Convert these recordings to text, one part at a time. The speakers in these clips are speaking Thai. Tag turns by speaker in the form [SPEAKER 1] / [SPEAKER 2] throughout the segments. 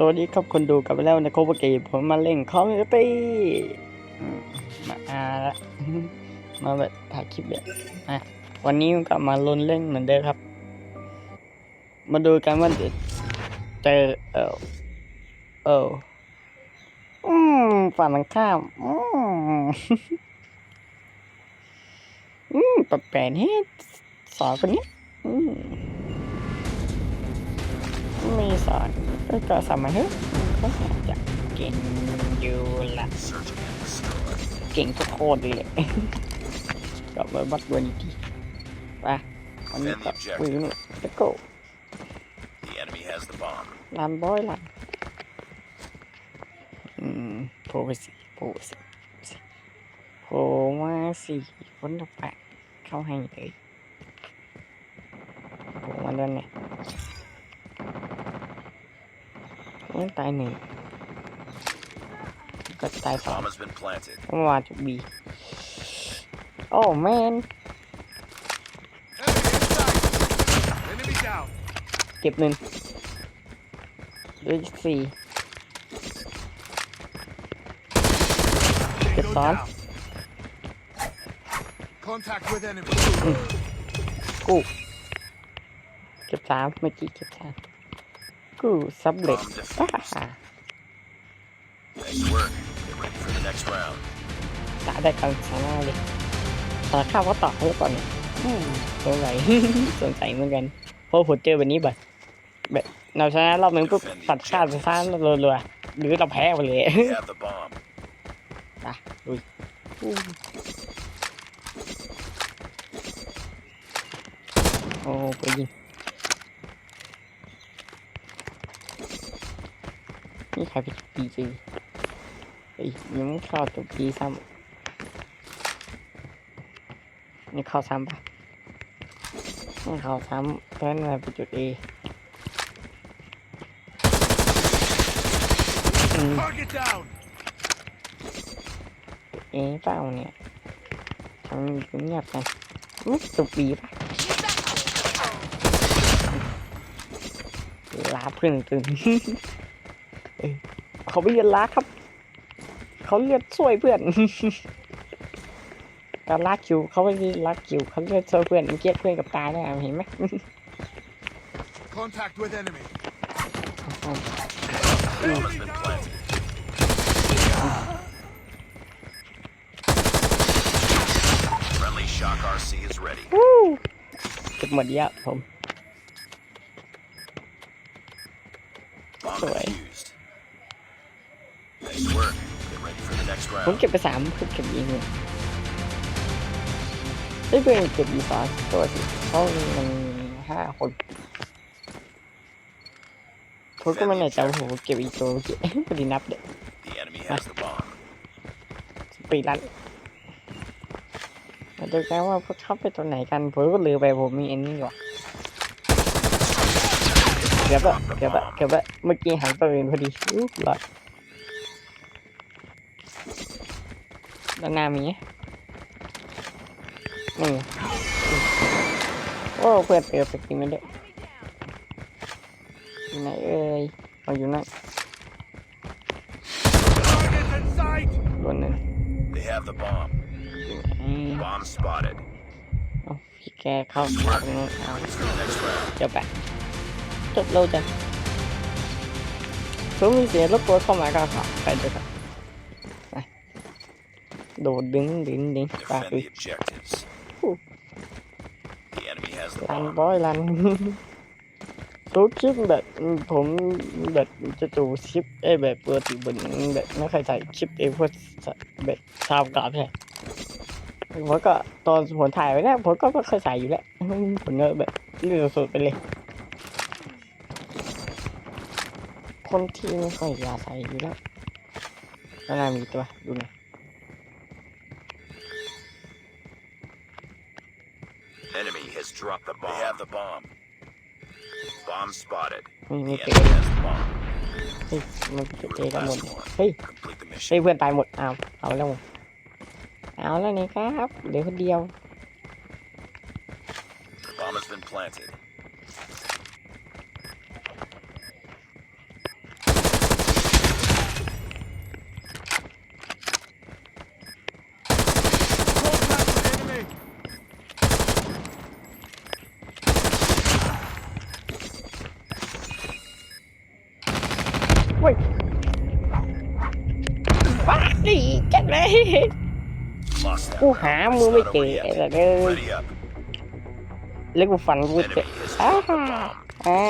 [SPEAKER 1] สวัสดีครับคนดูกลับไปแล้วในโคบเกมผมมาเล่นคอมเตอร์มาอาละมาแบบถ่ายคลิปแบบอะวันนี้ก็มาลนเล่นเหมือนเดิมครับ มาดูกันว่าเจอเออเอออืมฝั่งตรงข้ามอืมอืมแปลกๆนี่สอนคนนี้อืม มีสอนก็สมัยเฮ้ยก็อาจจะเก่งอยู่ละ
[SPEAKER 2] Searching and destroy.
[SPEAKER 1] เก่งทุกโคตรเลยกลับมาบัดวันทีไปวันนี้ก็วิ่งหนูแล้วก็
[SPEAKER 2] The enemy has the bomb.
[SPEAKER 1] ลานบอยลันอืมโผล่ไปสิโผล่สิสิโผล่มาสี่คนละแปะเข้าให้เลยโผล่มาด้วยเนี่ยโอ้ย ตายหนึ่งก็ตายสอง
[SPEAKER 2] Bomb has been planted.
[SPEAKER 1] เมื่อวานจุดบีโอ้แมน
[SPEAKER 2] Enemy down.
[SPEAKER 1] เก็บหนึ่งด้วยสี่เก็บสอง
[SPEAKER 2] Contact with enemy.
[SPEAKER 1] กูเก็บสามเมื่อกี้เก็บสาม กูสำเร็จป้า
[SPEAKER 2] Nice work. Get ready for the next round.
[SPEAKER 1] ตาได้กันชนะเลยตอนข้าวก็ต่อให้ก่อนเนี่ยอืมสงสัยสงสัยเหมือนกันเพราะผมเจอแบบนี้แบบแบบเราชนะรอบนึงปุ๊บตัดขาวไปซ่านรัวๆหรือเราแพ้ไปเลย
[SPEAKER 2] They have the bomb.
[SPEAKER 1] ไปลุยอู้โอ้ไปยิง นี่ใครไปปีจีไอ้ยยังไม่เข้าตัวปีซ้ำนี่เข้าซ้ำปะไม่เข้าซ้ำเพราะนั่นเป็นจุดเออืม
[SPEAKER 2] Target down.
[SPEAKER 1] เอ๊ะเปล่าเนี่ยทำเงียบกันอุ๊ยตุกปีปะลาเพื่อนตื่นเอ้ย เขาไม่เรียนลาครับ เขาเรียนช่วยเพื่อนการลากคิวเขาไม่ได้ลากคิวเขาเรียนช่วยเพื่อนเมื่อกี้เพื่อนกับตายได้เห็นไหม
[SPEAKER 2] Contact with enemy. Bomb has been planted. Friendly shock RC is ready.
[SPEAKER 1] วู้เก็บหมดเยอะผม
[SPEAKER 2] Bomb
[SPEAKER 1] Sorry.
[SPEAKER 2] defused.
[SPEAKER 1] ผม
[SPEAKER 2] round.
[SPEAKER 1] เก็บไปสามเพื่อนเก็บอีกหนึ่งเอ้ยเพื่อนเก็บอีกสองตัวสิเขามันห้าคนผมก็ไม่แน่ใจว่าผมเก็บอีกตัวเมื่อกี้พอดีนับเด็ก
[SPEAKER 2] The enemy has the bomb.
[SPEAKER 1] ปีรันมาดูกันว่าพวกเขาไปตัวไหนกันผมก็ลืมไปผมมีอันนี้อยู่อะเกือบอะเกือบอะเกือบอะเมื่อกี้หันไปเองพอดีอู้หลอด ด้านหน้ามีไหมนี่โอ้เพื่อนเติมสกินมาด้วยอยู่ไหนเอ่ยเอาอยู่นั่น
[SPEAKER 2] Target in sight.
[SPEAKER 1] บนนั้น
[SPEAKER 2] They have the bomb.
[SPEAKER 1] อืม
[SPEAKER 2] Bomb spotted.
[SPEAKER 1] เอาพี่แกเข้าทางนู้นเอา
[SPEAKER 2] Ready for the next round.
[SPEAKER 1] เดี๋ยวไปจบเร็วจังผมมีเสียงรบกวนเข้ามาก็ขับไปเลยครับไป โดดดึงดึงดึงไป
[SPEAKER 2] Defend
[SPEAKER 1] ดู
[SPEAKER 2] the objectives.
[SPEAKER 1] Ooh.
[SPEAKER 2] The enemy has the
[SPEAKER 1] รัน
[SPEAKER 2] bomb.
[SPEAKER 1] บอยรันทุกคลิปแบบผมแบบจะดูคลิปเอ้ยแบบปกติบนแบบไม่เคยถ่ายคลิปเองพวกแบบชาวกราบใช่ผมก็ตอนผมถ่ายไว้แล้วผมก็ไม่เคยใส่อยู่แล้วผมก็แบบเลือกสุดไปเลย คนที่ไม่ค่อยอยากใส่อยู่แล้วแล้วน่ามีตัวดูหน่อย
[SPEAKER 2] bomb. They have the bomb. Bomb spotted.
[SPEAKER 1] ไม่
[SPEAKER 2] The
[SPEAKER 1] ไม่เจอ
[SPEAKER 2] enemy has the bomb.
[SPEAKER 1] เฮ้ยมันจะ
[SPEAKER 2] You
[SPEAKER 1] เจ
[SPEAKER 2] were
[SPEAKER 1] อ
[SPEAKER 2] the
[SPEAKER 1] กันหมด
[SPEAKER 2] last one.
[SPEAKER 1] เฮ้ย
[SPEAKER 2] Complete the
[SPEAKER 1] เฮ้ย
[SPEAKER 2] mission.
[SPEAKER 1] เพื่อนตายหมดเอาเอาแล้วเอาแล้วนี่ครับเหลือคนเดียว
[SPEAKER 2] The bomb has been planted.
[SPEAKER 1] ยว้าดิกันเลย
[SPEAKER 2] Lost that
[SPEAKER 1] กู
[SPEAKER 2] round.
[SPEAKER 1] หามือไม่
[SPEAKER 2] It's
[SPEAKER 1] เจ
[SPEAKER 2] not
[SPEAKER 1] อ
[SPEAKER 2] over
[SPEAKER 1] ไอ้
[SPEAKER 2] yet.
[SPEAKER 1] สัตว์เอ้ย
[SPEAKER 2] Ready up.
[SPEAKER 1] แล้วกูฟันกูเจอ
[SPEAKER 2] Enemy has
[SPEAKER 1] อ้า
[SPEAKER 2] dropped the bomb.
[SPEAKER 1] อ่า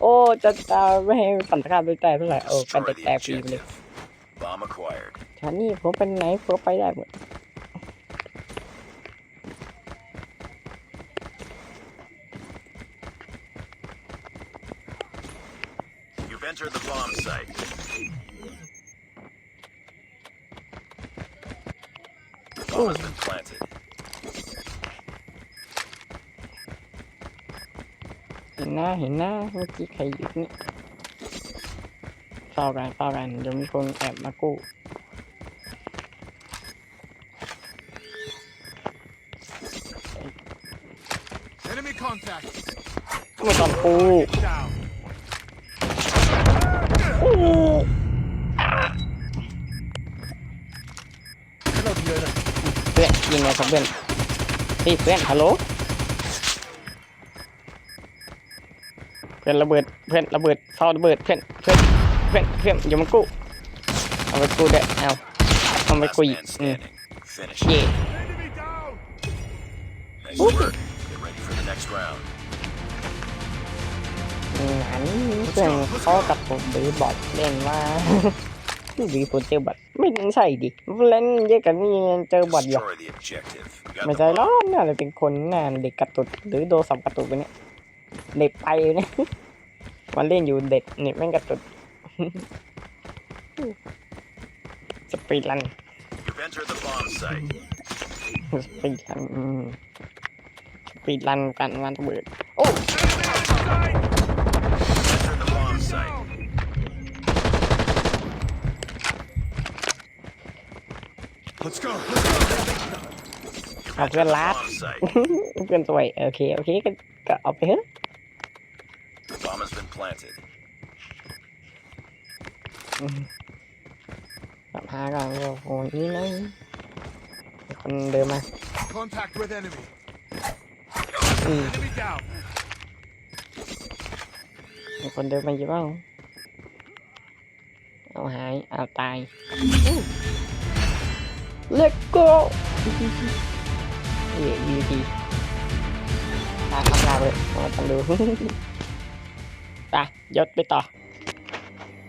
[SPEAKER 1] โอ้จะจะไม่ให้ปั่นตะกร้าด้วยแต่เท่าไหร่โอ้กัน
[SPEAKER 2] Destroy
[SPEAKER 1] แต่
[SPEAKER 2] the
[SPEAKER 1] แต่ฟรีไปเลย
[SPEAKER 2] objective. Bomb acquired.
[SPEAKER 1] ฉันนี่ผมเป็นไหนผมไปได้หมด
[SPEAKER 2] You've entered the bomb site. Bomb has been planted.
[SPEAKER 1] เห็ นหน้าเห็นหน้าเมื่อกี้ใครอยู่นี่เฝ้ากันเฝ้ากันเดี๋ยวมีคนแอบมากู้
[SPEAKER 3] Enemy contact.
[SPEAKER 1] ไม่ต้องกู้
[SPEAKER 3] Down. เราเยอะนะ
[SPEAKER 1] เพื่อนยิงไงครับเพื่อนนี่เพื่อนฮัลโหล พื่อนระเบิดเพื่อนระเบิดเฝ้าระเบิดเพื่อนเพื่อนเพื่อนเพื่อนอย่ามากู้เอาไปกู้ได้เอาเอาไป
[SPEAKER 2] Last
[SPEAKER 1] กู้อีก
[SPEAKER 2] man
[SPEAKER 1] อืม
[SPEAKER 2] standing. Finish.
[SPEAKER 1] เย่
[SPEAKER 3] Enemy down.
[SPEAKER 2] Nice work. Get ready for the next round.
[SPEAKER 1] อืมอันนี้เพื่อนเขากับผมบีบอทเล่นว่าบีผมเจอบอทไม่ใช่ดิเล่นเยอะกันนี่ยังเจอบอทอยู่
[SPEAKER 2] Destroy the objective. We got
[SPEAKER 1] ไม่
[SPEAKER 2] the
[SPEAKER 1] ใช่หรอ
[SPEAKER 2] bomb.
[SPEAKER 1] กน่าจะเป็นคนน่าเด็กกระตุดหรือโดนสับกระตุดไปเนี่ย เด็กไปเนี่ยมันเล่นอยู่เด็กเน็ตแม่งกระตุดสปีดรัน
[SPEAKER 2] You've entered the bomb site.
[SPEAKER 1] สปีดรันอืมสปีดรันกันวันระเบิดโอ้
[SPEAKER 2] Enter the bomb site.
[SPEAKER 3] Let's go.
[SPEAKER 1] เอาเพื่อนรัด
[SPEAKER 2] Bomb site.
[SPEAKER 1] เพื่อนสวยโอเคโอเคก็ก็เอาไปเถอะ
[SPEAKER 2] Bomb has been planted.
[SPEAKER 1] สัมภาษณ์ก่อนว่าโอ้ยนี่นะมีคนเดินมา
[SPEAKER 3] Contact with enemy.
[SPEAKER 1] อืม
[SPEAKER 3] Enemy down.
[SPEAKER 1] มีคนเดินมาอยู่บ้างเอาหายเอาตายเล็กโก้เย่ยีทีตาทำลายเลยมาตันดู ไปยศไปต่อ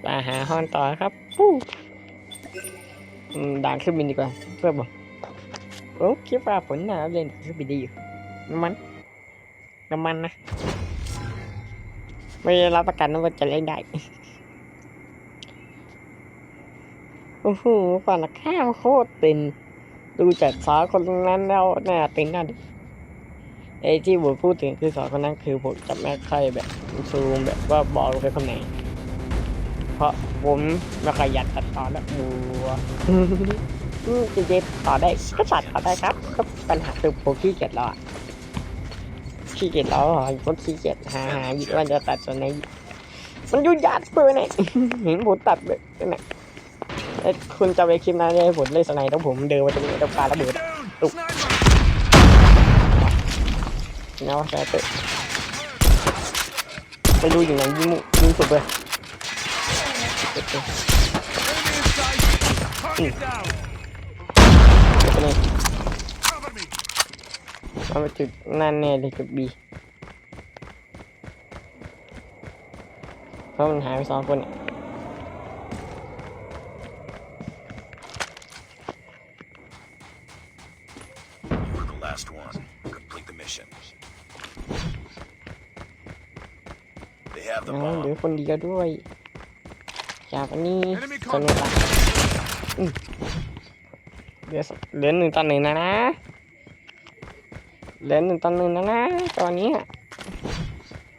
[SPEAKER 1] ไปหาห้องต่อครับฟู้ด่านเครื่องบินดีกว่าเพื่อบอกโอ้คิดว่าผลน่าเล่นเครื่องบินดีอยู่น้ำมันน้ำมันนะไม่ได้รับประกันว่าจะเล่นได้โอ้โหฝั่งข้ามโคตรตึนดูจากสาวคนนั้นแล้วน่าตึงน่าดู ไอ้ที่ผมพูดถึงคือสาวคนนั้นคือผมจะไม่ค่แบบซูมแบบว่าบอกไปคนไหน เพราะผมไม่ค่อยอยากตัดต่อแล้วบัวจริงๆต่อได้ก็ตัดต่อได้ครับก็ปัญหาคือผมขี้เกียจแล้วอะขี้เกียจแล้วเหรอก็ขี้เกียจหาหาอยู่ว่าจะตัดส่วนไหนมันยุ่งยากเปื่อยเนี่ยเห็นผมตัดเลยเนี่ยเอ้คุณจะไปคลิปนั้นเลยผมเล่นสไนด์แล้วผมเดินมาตรงนี้แล้วปาระเบิด
[SPEAKER 3] Down.
[SPEAKER 1] Oh.
[SPEAKER 3] Sniper.
[SPEAKER 1] เนาแต่เตะไปดูอย่างไรยิงมุยิงสุดเลยเตะเตะ
[SPEAKER 3] Enemy in sight. Target down.
[SPEAKER 1] เตะไปเลย
[SPEAKER 3] เอา
[SPEAKER 1] ไปจุดนั่นแน่เลยจุดบีเพราะมันหายไปสองคนเนี่ย
[SPEAKER 2] have the
[SPEAKER 1] อ๋อเหลือ
[SPEAKER 2] bomb.
[SPEAKER 1] คนเดียวด้วยจากอันนี้
[SPEAKER 3] Enemy
[SPEAKER 1] สนุกอะ
[SPEAKER 3] contact.
[SPEAKER 1] อืมเหลือสเหลือหนึ่งต่อหนึ่งนะนะเหลือหนึ่งต่อหนึ่งนะนะตอนนี้อะ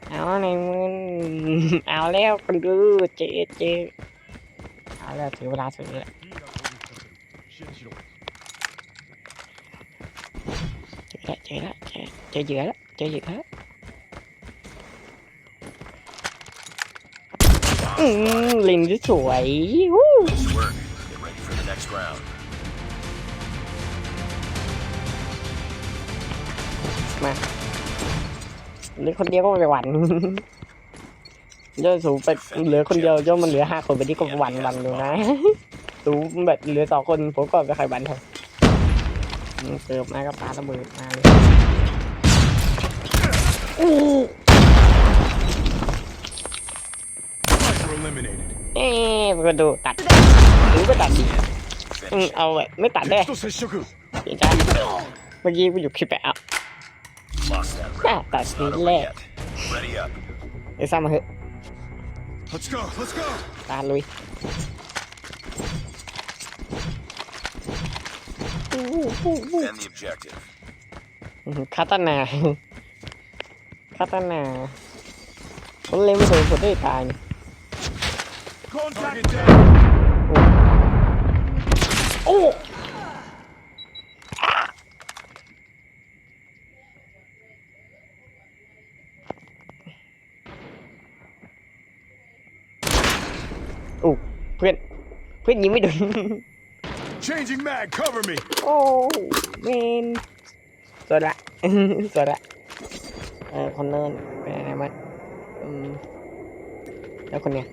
[SPEAKER 1] เอาในมือเอาแล้วคนดูเจ๊เจ๊เอาแล้วถึงเวลาสุดแล้วเจอแล้วเจอแล้วเจอเจอเหยื่อแล้วเจอเหยื่อแล้ว อืมลิงสวยวู้
[SPEAKER 2] Nice work. Get ready for the next round.
[SPEAKER 1] มาเหรือคนเดียวก็ไม่หวันย่อสูงไปเหลือคนเดียวย่อมันเหลือห้าคนไปที่ก็วันวันดูนะ สูงแบบเหลือสองคนผมก็ไม่ใครบันเท่าอืมเกิดมาก็ปาระเบิดมาเลยอู้
[SPEAKER 3] Sniper eliminated.
[SPEAKER 1] เอ๊ะมันก็ดูตัดหรือก็ตัดดิอืม
[SPEAKER 2] Finish it.
[SPEAKER 1] เอาแบบไม่ตัดได้
[SPEAKER 3] Hito Seshoku.
[SPEAKER 1] เดี๋ยวจ้าเมื่อกี้กูอยู่คลิปไปเอา
[SPEAKER 2] Lost that
[SPEAKER 1] Ah,
[SPEAKER 2] round.
[SPEAKER 1] that's
[SPEAKER 2] It's not over
[SPEAKER 1] lit.
[SPEAKER 2] yet. Ready up.
[SPEAKER 1] ไอ้ซ้ำมาเถอะ
[SPEAKER 3] Let's go. Let's go.
[SPEAKER 1] ตาลุยอู้หูหู
[SPEAKER 2] End the objective.
[SPEAKER 1] อื้อหือคาตานาคาตานาคนเล่นไม่โดนคนได้ตายนี่
[SPEAKER 3] Contact down.
[SPEAKER 1] โอ้โอ้เพื่อน เพื่อนยิงไม่โดน
[SPEAKER 3] Changing mag. Cover me.
[SPEAKER 1] โอ้เมนสวยละสวยละเออคนเนินเป็นอะไรมั้ยอืมแล้วคนเนี้ย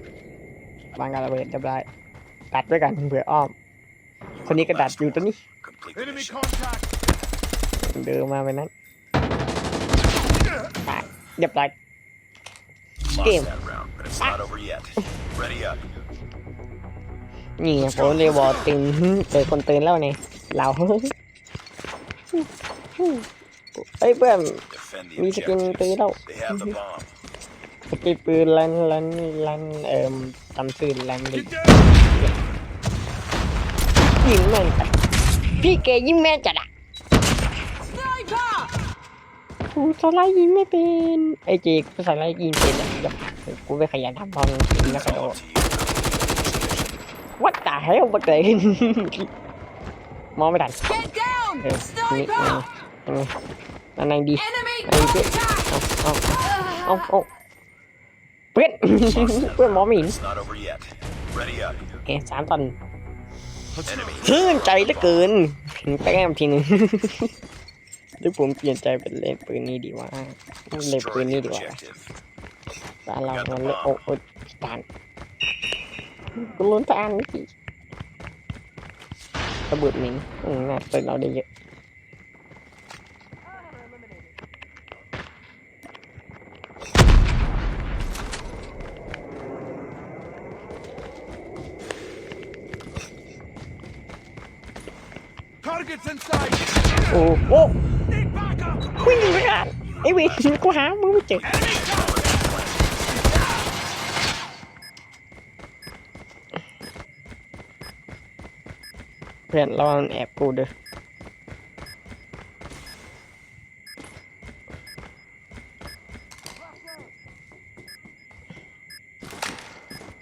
[SPEAKER 1] วางการระเบิดเรียบร้อยตัดไว้กันเผื่ออ้อม คนนี้กระดัดอยู่ตัวนี้
[SPEAKER 2] Complete the
[SPEAKER 3] Enemy
[SPEAKER 2] mission.
[SPEAKER 3] contact.
[SPEAKER 1] เดินมาไปนั้นตายเรียบร้อย
[SPEAKER 2] Lost
[SPEAKER 1] Game.
[SPEAKER 2] that round, but it's not over yet. Ready up.
[SPEAKER 1] นี่ไงผมเลยบอกตื่นเจอคนตื่นแล้วเนี่ยเราเฮ้ยเพื่อน
[SPEAKER 2] Defend the
[SPEAKER 1] มีสกิน
[SPEAKER 2] objective.
[SPEAKER 1] ตื่นแล้ว
[SPEAKER 2] They have the bomb.
[SPEAKER 1] สกินปืนลันลันลันเอ่มจำชื่อลันดิ
[SPEAKER 3] Get down.
[SPEAKER 1] ยิงแม่นจัดพี่เกยิงแม่นจัดอะกูสไลด์ยิงไม่เป็นไอ้เจกูสไลด์ยิงเป็นอะเดี๋ยวกูไปขยันทำตอนกินแล้ว
[SPEAKER 2] It's
[SPEAKER 1] กระโด
[SPEAKER 2] all
[SPEAKER 1] ด
[SPEAKER 2] up to you. Finish the mission.
[SPEAKER 1] วัดตาเฮลบักเลยมองไม่ทัน
[SPEAKER 4] Get down!
[SPEAKER 1] เออนี่
[SPEAKER 4] Sniper!
[SPEAKER 1] นี่นั่นนั่นดี
[SPEAKER 4] Enemy
[SPEAKER 1] Hey, get-
[SPEAKER 4] contact!
[SPEAKER 1] เอาเอาเอาเอาเพื่อนเพื่อนมองไม่เห็น
[SPEAKER 2] It's not over yet. Ready up.
[SPEAKER 1] เอ๊ะสามตัน
[SPEAKER 3] Let's go.
[SPEAKER 2] Enemy.
[SPEAKER 1] เพื่อนใจเหลือเกินถึงแต้มทีหนึงหรือผมเปลี่ยนใจเป็นเล่นปืนนี้ดีวะเล่นปื
[SPEAKER 2] Destroy
[SPEAKER 1] น
[SPEAKER 2] the
[SPEAKER 1] นี้ดีกว่า
[SPEAKER 2] objective.
[SPEAKER 1] ตาเรามันเล่นโอ้โอ้พิการกูลุ้นตาอันเมื่อกี้ระเบิดหมิงอืมน่าเปิดเราได้เยอะ
[SPEAKER 3] Targets inside.
[SPEAKER 1] โอ้โอ้
[SPEAKER 3] Need backup.
[SPEAKER 1] วิ่งไม่ทันไอ้เวทกูหามึงไม่เจอ
[SPEAKER 3] Enemy contact.
[SPEAKER 1] เพื่อนระวังแอบกูเด้อ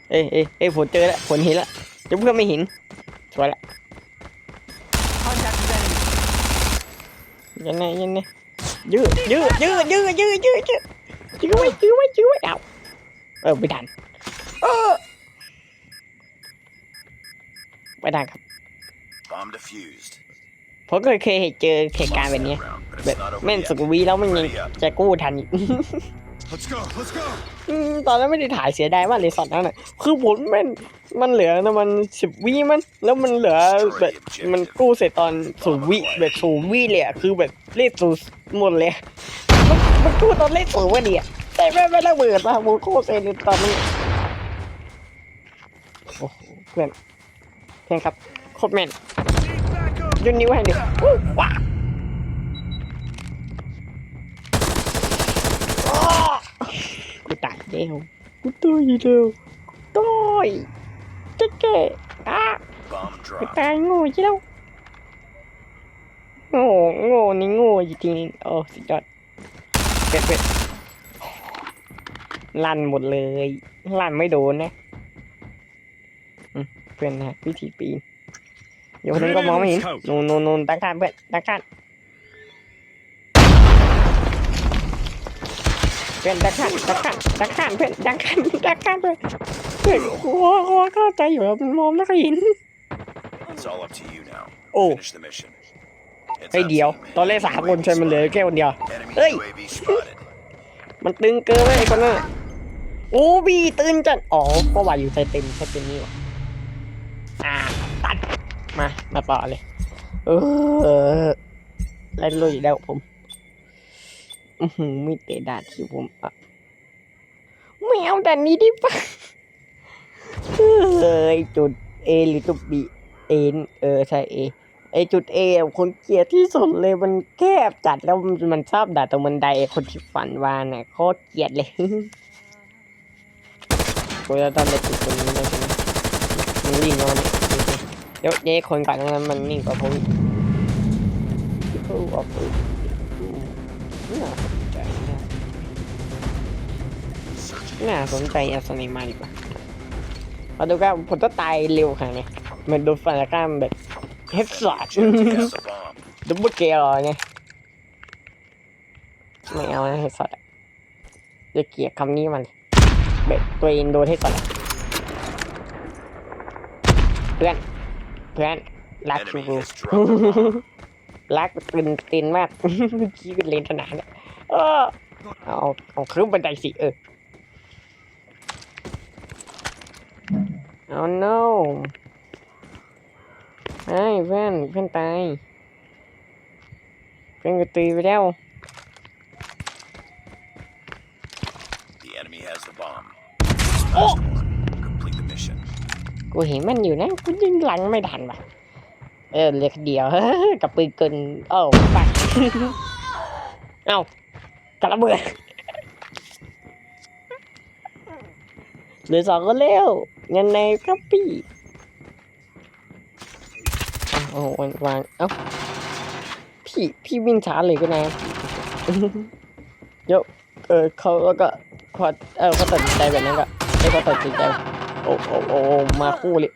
[SPEAKER 1] เอ้ยเอ้ยเอ้ยผมเจอแล้วผมเห็นแล้วเดี๋ยวเพื่อนไม่เห็นสวยละ
[SPEAKER 4] Contact with enemy.
[SPEAKER 1] ยังไงยังไงยืดยืดยืดยืดยืดยืดยืดยืดไว้ยืดไว้ยืดไว้เอาเออไม่ทันเออไม่ทันครับ
[SPEAKER 2] Bomb defused.
[SPEAKER 1] ผมก็เคยเจอเหตุการณ์แบบนี้
[SPEAKER 2] Round, but
[SPEAKER 1] แบบ
[SPEAKER 2] it's not over
[SPEAKER 1] แม่น
[SPEAKER 2] yet.
[SPEAKER 1] สุกวีแล้วมันยังจะกู้ทันอีก
[SPEAKER 3] Let's go. Let's go.
[SPEAKER 1] อืมตอนนั้นไม่ได้ถ่ายเสียดายว่าเลยสอดนั่นน่ะ คือผมแม่นมันเหลือนะมันสิบวิมันแล้วมันเหลือแบบมันกู้เสร็จตอนศูนย์วิแบบศูนย์วิเลยอะคือแบบเลขศูนย์หมดเลยมันมันกู้ตอนเลขศูนย์วะเนี่ยแต่แม่งไม่ระเบิดมาผมกู้เสร็จตอนนี้โอ้โหเพื่อนเพื่อนครับโคตรแม่น
[SPEAKER 3] Need backup.
[SPEAKER 1] ยนนิ้วให้เดี๋ยวอู้ว้าอ้อกู ตายแล้วกูตายแล้วกูตายเจ๊เจ๊อะ
[SPEAKER 2] Bomb
[SPEAKER 1] กู
[SPEAKER 2] dropped.
[SPEAKER 1] ตายโง่ใช่แล้วโง่โง่นี่โง่จริงๆโอ้สุดยอดเป็ดเป็ดลั่นหมดเลยลั่นไม่โดนนะอืมเพื่อนนะวิธีปีนเดี๋ยวคนนั้นก็มองไม่เห็นนูนนูนนูนตั้งข้านเพื่อนตั้งข้าน พื่อนตั้งข้านตั้งข้านตั้งข้านเพื่อนตั้งข้านตั้งข้านเพื่อนเพื่อนหัวหัวเข้าใจอยู่แล้วมันมองไม่ค่อยเห็น
[SPEAKER 2] It's all up to you now.
[SPEAKER 1] Oh.
[SPEAKER 2] Finish the mission. It's
[SPEAKER 1] ไอ้
[SPEAKER 2] up
[SPEAKER 1] เดียว
[SPEAKER 2] to you, man.
[SPEAKER 1] ตอนแรกสามคนใช่มันเหลือแค่คนเดียว
[SPEAKER 2] Enemy
[SPEAKER 1] Hey.
[SPEAKER 2] UAV spotted.
[SPEAKER 1] มันตึงเกินไปไอ้คนนั้นน่ะโอ้บีตื่นจัดอ๋อก็ว่าอยู่ใส่เต็มใส่เต็มนี่หวะอ่าตัดมามาต่อเลย เออไล่ลุยแล้วผม อือหือไม่เตะดาดที่ผมอะไม่เอาด่านนี้ดิปะเอ้ยจุด A หรือจุด B เอ็นเออใช่ A ไอจุด A อคนเกลียดที่สุดเลยมันแคบจัดแล้วมันชอบด่าตรงบันได้คนที่ฝันวานน่ะโคตรเกลียดเลยกูจะต้องไปจุดตรงนี้นะใช่ไหมมึงวิ่งเอนเดี๋ยวเดี๋ยวคนก่อนนั้นมันนิ่งกว่าผมโอ้โห น่าสนใจอาสนิมาดีกว่าเอาดูครับผมจะตายเร็วขนาดนี้เหมือนโดนฟันแล้วก็แบบเฮดสอด
[SPEAKER 2] โดั
[SPEAKER 1] บเบิลเกลเนี่ยไม่เอานะเฮดสอดจะเกลียดคำนี้มันแบบตัวเองโดนเฮดสอดเพื่อนเพื่อนรักชูรักตื่นตื่นมากเมื่อกี้ก็เล่นขนาดนั้นเออเอาเอาขึ้นบันไดสิเออ เอา no ไอ้เพื่อนเพื่อนตายเพื่อนก็ตีไปแล้ว
[SPEAKER 2] The enemy has the bomb. Last one. Complete the mission.
[SPEAKER 1] กูเห็นมันอยู่นะกูยิงหลังไม่ทันว่ะเออเหล็กเดียว กับปืนกลเอ้าไปเอ้ากระเบือเหลือสองก็เร็ว ยังไงครับพี่อ้าวโอ้โหวางวางเอ้าพี่พี่วิ่งช้าเลยก็นะเดี๋ยวเออเขาแล้วก็พอเออเขาตัดสินใจแบบนั้นก็ไอ้เขาตัดสินใจโอ้โอ้โอ้มาคู่เลย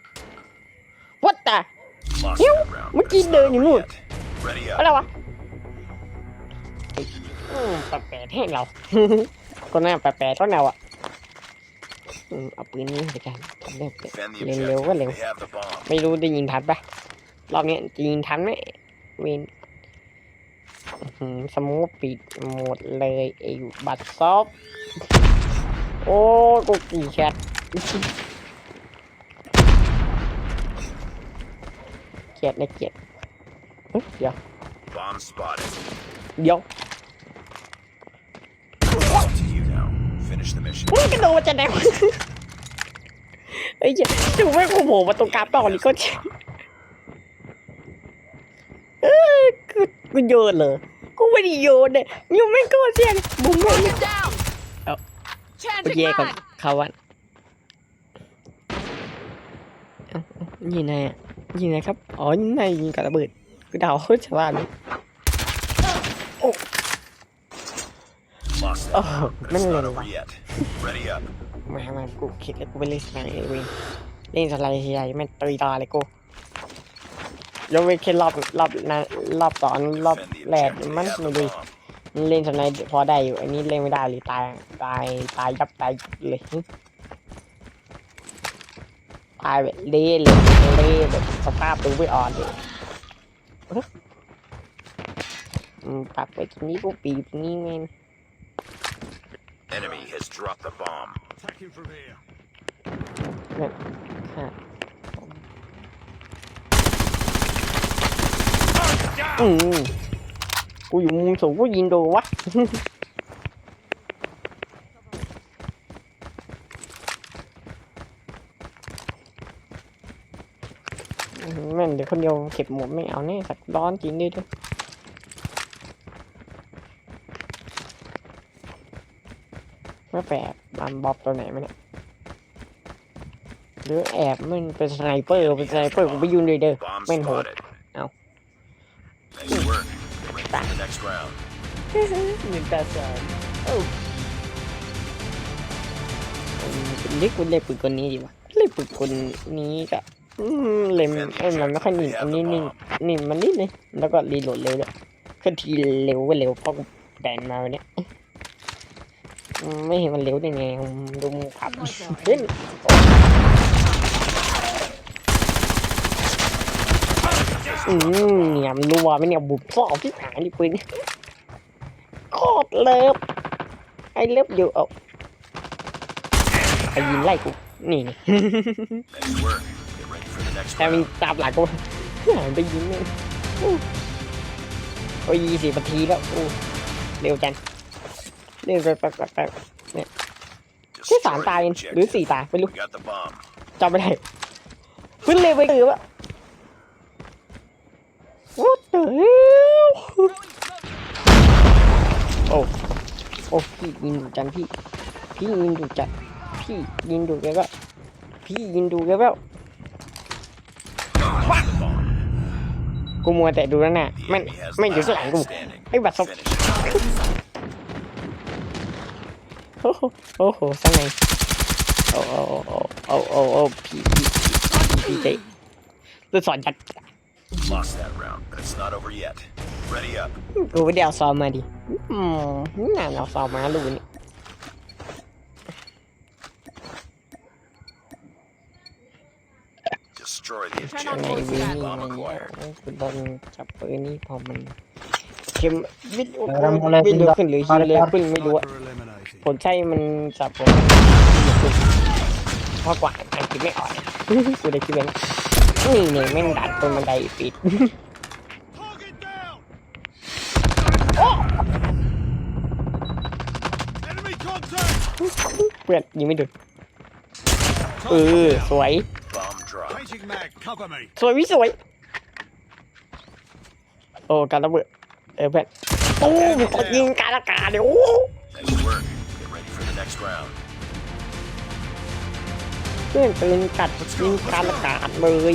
[SPEAKER 1] what the
[SPEAKER 2] Lost
[SPEAKER 1] Hiếu,
[SPEAKER 2] that round.
[SPEAKER 1] mất
[SPEAKER 2] but
[SPEAKER 1] chi
[SPEAKER 2] it's not
[SPEAKER 1] đời
[SPEAKER 2] over
[SPEAKER 1] nhỉ luôn.
[SPEAKER 2] yet. Ready
[SPEAKER 1] อะไร
[SPEAKER 2] up.
[SPEAKER 1] วะอืมแปลกๆให้เรา ก็น่าแปลกๆเท่าแนวอะอืม เอาปืนนี้ไปกันเล่น
[SPEAKER 2] Defend the
[SPEAKER 1] เล่นเร็วก็
[SPEAKER 2] objective.
[SPEAKER 1] เร็ว
[SPEAKER 2] They have the bomb.
[SPEAKER 1] ไม่รู้ได้ยิงทันปะรอบนี้จะยิงทันไหมเวนอื้อหือสมูทปิดหมดเลยไอ้บัตรซอฟต์โอ้กูกี่แชทเกลียดนะเกลียดเฮ้ยเดี๋ยว
[SPEAKER 2] Bomb spotted.
[SPEAKER 1] เดี๋ยว
[SPEAKER 2] Up to you now. Finish the mission.
[SPEAKER 1] มึงกระโดดมาจากไหนวะไอ้เหี้ยดูไม่กูโผล่มาตรงกลางเปล่านี่ก็เจ็บเอ้ยกูกูโยนเลยกูไม่ได้โยนเนี่ยยูไม่ก็เสียงบุ้มเลย
[SPEAKER 4] Target down.
[SPEAKER 1] Oh. โอ
[SPEAKER 4] Changing
[SPEAKER 1] เคก่อน
[SPEAKER 4] mag.
[SPEAKER 1] เขาวันเอ้ายิงไงอะยิงไงครับ อ๋อยิงไงยิงกับระเบิดกูเดาชาวบ้านเลย
[SPEAKER 2] Lost that
[SPEAKER 1] Oh,
[SPEAKER 2] round, but it's
[SPEAKER 1] man,
[SPEAKER 2] not
[SPEAKER 1] man.
[SPEAKER 2] over yet. Ready up.
[SPEAKER 1] มามากูคิดแล้วกูไปเล่นสไลด์ไอ้เวนเล่นสไลด์ใหญ่ไม่ตีตาเลยกูยกเว้นแค่รอบรอบนั้นรอบสองรอบ
[SPEAKER 2] Defend the
[SPEAKER 1] แรก
[SPEAKER 2] objective.
[SPEAKER 1] มัน
[SPEAKER 2] They have
[SPEAKER 1] ไม่
[SPEAKER 2] the
[SPEAKER 1] ดี
[SPEAKER 2] bomb.
[SPEAKER 1] เล่นสไลด์พอได้อยู่อันนี้เล่นไม่ได้เลยตายตายตายยับตายเลยตายแบบเละเลยเละแบบสภาพดูไม่อ่อนเลยอืมปักไปตรงนี้กูปีตรงนี้ไง
[SPEAKER 2] Enemy has dropped the bomb.
[SPEAKER 3] Attacking from here.
[SPEAKER 1] ค่ะ
[SPEAKER 3] Down.
[SPEAKER 1] อืมกูอยู่มุมสูงกูยิงโดนวะอืมแม่นเดี๋ยวคนเดียวเก็บหมดไม่เอาแน่สักร้อนจริงดิด้วย ไม่แปลกมันบอบตัวไหนมันเนี่ยหรือแอบมันเป็นสไนเปอร์เป็นสไนเปอร์กูไปยืนเลยเด้อ
[SPEAKER 2] Bomb
[SPEAKER 1] แม่นโหด
[SPEAKER 2] spotted.
[SPEAKER 1] Ow.
[SPEAKER 2] Nice work. Get ready for the next round.
[SPEAKER 1] หนึ่งตาสองโอ้เล็กกูเล่นปืนคนนี้ดีวะเล่นปืนคนนี้ก็อืมเล่นเอ้ยมันไม่ค่อยนิ่งอันนี้นิ่งนิ่งมันนิดนึงแล้วก็รีโหลดเร็วด้วยขึ้นทีเร็วก็เร็วเพราะกูแบนมาวันเนี้ยอืม ไม่เห็นมันเร็วได้ไงดูมึงขับเล่นอืมเนี่ยมันรัวไหมเนี่ยบุบซอกที่หายดิปืนโคตรเลิฟไอเลิฟอยู่เอาใครยิงไล่กูนี่ไง
[SPEAKER 2] Nice work. Get ready for the next
[SPEAKER 1] แต่มัน
[SPEAKER 2] round.
[SPEAKER 1] จับหลังกูหันไปยิงเลยอู้โอ้ยยี่สิบนาทีแล้วอู้เร็วจัง เร็วไปไปไปไปแค่สาม
[SPEAKER 2] Destroy
[SPEAKER 1] ตาย
[SPEAKER 2] the
[SPEAKER 1] เองหรือ
[SPEAKER 2] objective.
[SPEAKER 1] สี่ตายไม่รู้
[SPEAKER 2] We got the bomb.
[SPEAKER 1] จำไม่ได้ขึ้นเร็วไปคือว่าโอ้เต๋อโอ้โอ้พี่ยิงดูจันพี่ พี่ยิงดูจัดพี่ยิงดูแกก็พี่ยิงดูแกก็กูมัวแต่ดูแล้วน่ะ
[SPEAKER 2] The
[SPEAKER 1] ไม่
[SPEAKER 2] enemy has
[SPEAKER 1] ไม่
[SPEAKER 2] the
[SPEAKER 1] อยู่
[SPEAKER 2] last
[SPEAKER 1] ข้างหลัง
[SPEAKER 2] man
[SPEAKER 1] กู
[SPEAKER 2] standing.
[SPEAKER 1] ไอ้บัตรซบ
[SPEAKER 2] Finish it.
[SPEAKER 1] โอ้โหโอ้โหข้างในโอ้โอ้โอ้โอ้โอ้โอ้พี่พี่พี่พี่เจ๊จะสอนจัด
[SPEAKER 2] Lost that round, but it's not over yet. Ready up.
[SPEAKER 1] กูไปเดี๋ยวซ้อมมาดิอืมน่าเอาซอมมาลูกนี่
[SPEAKER 2] Destroy the
[SPEAKER 4] ข้างนอก
[SPEAKER 1] ใน
[SPEAKER 2] objective.
[SPEAKER 1] วีนี่มันกูโดนจับปืนนี่พอมันเข้มวิดีโอ
[SPEAKER 5] เรามา
[SPEAKER 1] วิดีโอขึ้นหรือฮีเลยขึ้นไม่รู้อะ
[SPEAKER 3] Sniper eliminated.
[SPEAKER 1] ผลใช่มันจับผมเพราะกว่าอ่านคิดไม่ออกกูได้คิดไปนะนี่เนี่ยแม่งดัดบนบันไดปิด
[SPEAKER 3] Target down. Enemy contact.
[SPEAKER 1] เพื่อนยิงไม่โดนเออสวย สวยวิสวย โอ้การระเบิดเออเพื่อนโอ้ยิงการอากาศเดี๋ยว
[SPEAKER 2] next round.
[SPEAKER 1] เพื่อนปืนกัดยิงการอากาศเลย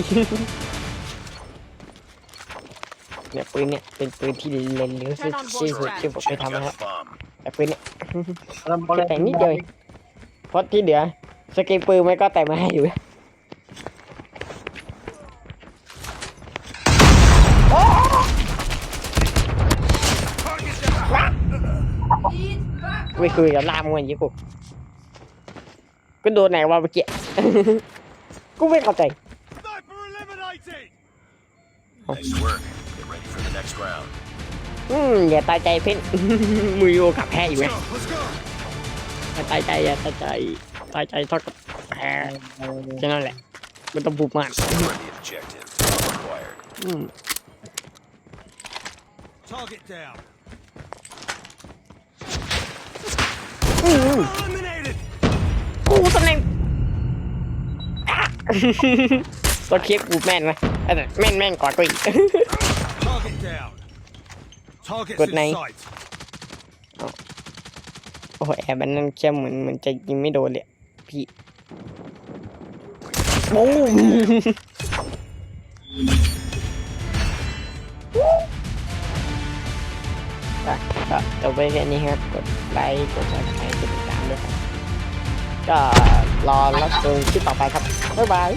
[SPEAKER 1] เนี่ยปืนเนี่ยเป็นปืนที่เลนเลือสุดที่สุดที่ผมเคย
[SPEAKER 2] You
[SPEAKER 1] ทำนะ
[SPEAKER 2] got
[SPEAKER 1] ฮะ
[SPEAKER 2] the bomb.
[SPEAKER 1] แต่ปืนเนี่ย
[SPEAKER 5] เรามาเลย
[SPEAKER 1] แต่งนิดเดียวเองเพราะที่เหลือสกิลปืนมันก็แต่งมาให้อยู่ ไม่คุยกับลามงอนยี่กูก็โดนไหนวะเมื่อกี้กูไม่เข้าใจ
[SPEAKER 3] Sniper eliminated.
[SPEAKER 2] Nice work. Get ready for the next round.
[SPEAKER 1] อืมอย่าตายใจเพ่นมือโยกับแพ้อยู่ไหม
[SPEAKER 3] Go. Let's go.
[SPEAKER 1] อย่าตายใจอย่าตายใจ ตายใจเท่ากับแพ้แค่นั้นแหละมันต้องบุกมาก
[SPEAKER 2] Destroy the objective. Bomb acquired.
[SPEAKER 1] อืม
[SPEAKER 3] Target down.
[SPEAKER 1] อืม
[SPEAKER 3] Eliminated.
[SPEAKER 1] กูตำแหน่งอะตัวเคียบกูแม่นไหมแม่นแม่นกว่ากูอีก
[SPEAKER 3] Target down. Targets
[SPEAKER 1] Good
[SPEAKER 3] in
[SPEAKER 1] night.
[SPEAKER 3] sight.
[SPEAKER 1] โอ้แอบมันนั่นเคียเหมือนเหมือนจะยิงไม่โดนเลยพี่โอ้มก็ก็จบไปแค่นี้ครับ กดไลค์ กดซับสไคร ก็รอรับชมคลิปต่อไปครับ บ๊ายบาย